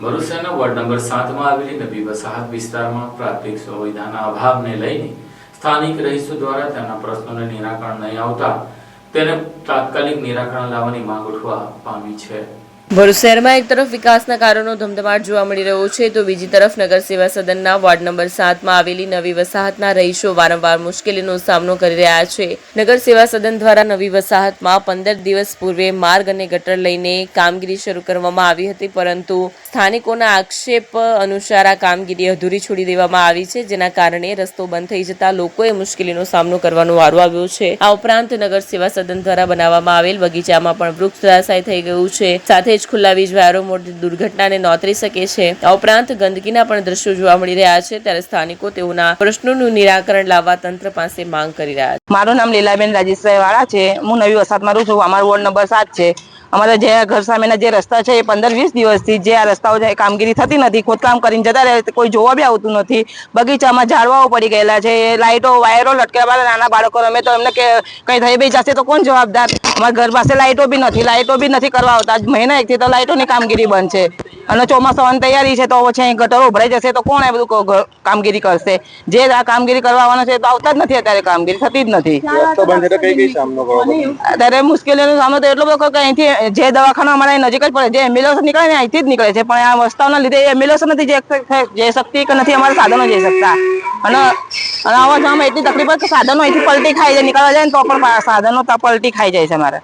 ભરૂચના ward number સાતમાં આવેલી નવી વસાહત વિસ્તારમાં પ્રાથમિક સુવિધાના અભાવને લઈને સ્થાનિક રહીશો દ્વારા તેમના પ્રશ્નોને નિરાકરણ નહીં આવતા તેને તાત્કાલિક નિરાકરણ લાવવાની માંગ ઉઠવા પામી છે. ભરૂચ શહેરમાં એક તરફ વિકાસના કારણો ધમધમાટ જોવા મળી રહ્યો છે, તો બીજી તરફ નગર સેવા સદનના વોર્ડ નંબર સાતમાં આવેલી નવી વસાહતના રહીશો વારંવાર મુશ્કેલીનો સામનો કરી રહ્યા છે. નગર સેવા સદન દ્વારા નવી વસાહતમાં પંદર દિવસ પૂર્વે માર્ગ અને ગટર લઈને કામગીરી શરૂ કરવામાં આવી હતી, પરંતુ સ્થાનિકોના આક્ષેપ અનુસાર આ કામગીરી અધૂરી છોડી દેવામાં આવી છે, જેના કારણે રસ્તો બંધ થઈ જતા લોકોએ મુશ્કેલીનો સામનો કરવાનો વારો આવ્યો છે. આ ઉપરાંત નગર સેવા સદન દ્વારા બનાવવામાં આવેલ બગીચામાં પણ વૃક્ષ ધરાશાય થઈ ગયું છે. સાથે જ ખુલ્લા વીજવાયરો મોટી દુર્ઘટનાને નોતરી શકે છે. આ ઉપરાંત ગંદકીના પણ દ્રશ્યો જોવા મળી રહ્યા છે. ત્યારે સ્થાનિકો તેઓના પ્રશ્નોનું નિરાકરણ લાવવા તંત્ર પાસે માંગ કરી રહ્યા છે. મારું નામ લીલાબેન રાજેશભાઈ વાળા છે. હું નવી વસાતમાં રહું છું. અમારો વોર્ડ નંબર સાત છે. અમારા જે ઘર સામેના જે રસ્તા છે, એ પંદર વીસ દિવસથી જે આ રસ્તાઓ કામગીરી થતી નથી. ખોદકામ કરીને જતા રહે કોઈ જોવા બી આવતું નથી. બગીચામાં ઝાડવાઓ પડી ગયેલા છે. લાઇટો વાયરો લટકેલા નાના બાળકો રમે તો એમને કે કંઈ થઈ બી જશે તો કોણ જવાબદાર? અમારા ઘર પાસે લાઇટો બી નથી લાઇટો બી નથી કરવા આવતા. મહિના એકથી તો લાઇટોની કામગીરી બંધ છે. અને ચોમાસાની તૈયારી છે તો પછી અહીં ગટરો ઉભરાઈ જશે તો કોણ એ બધું કામગીરી કરશે? જે આ કામગીરી કરવા આવવાના છે તો આવતા જ નથી અત્યારે કામગીરી થતી જ નથી. રસ્તો બંધ છે તો કઈ કઈ સામનો અત્યારે મુશ્કેલીનો સામનો તો એટલો બધો કે અહીંથી જે દવાખાના અમારા નજીક જ પડે જે એમ્બ્યુલન્સ નીકળે ને અહીંથી જ નીકળે છે પણ આ રસ્તાઓના લીધે એમ્બ્યુલન્સ નથી શક- જઈ શકતી કે નથી અમારા સાધનો જઈ શકતા. અને અને આવા જવામાં એટલી તકલીફ હોય કે સાધનો અહીંથી પલટી ખાઈ જાય, નીકળવા જાય ને તો પણ સાધનો પલટી ખાઈ જાય છે અમારે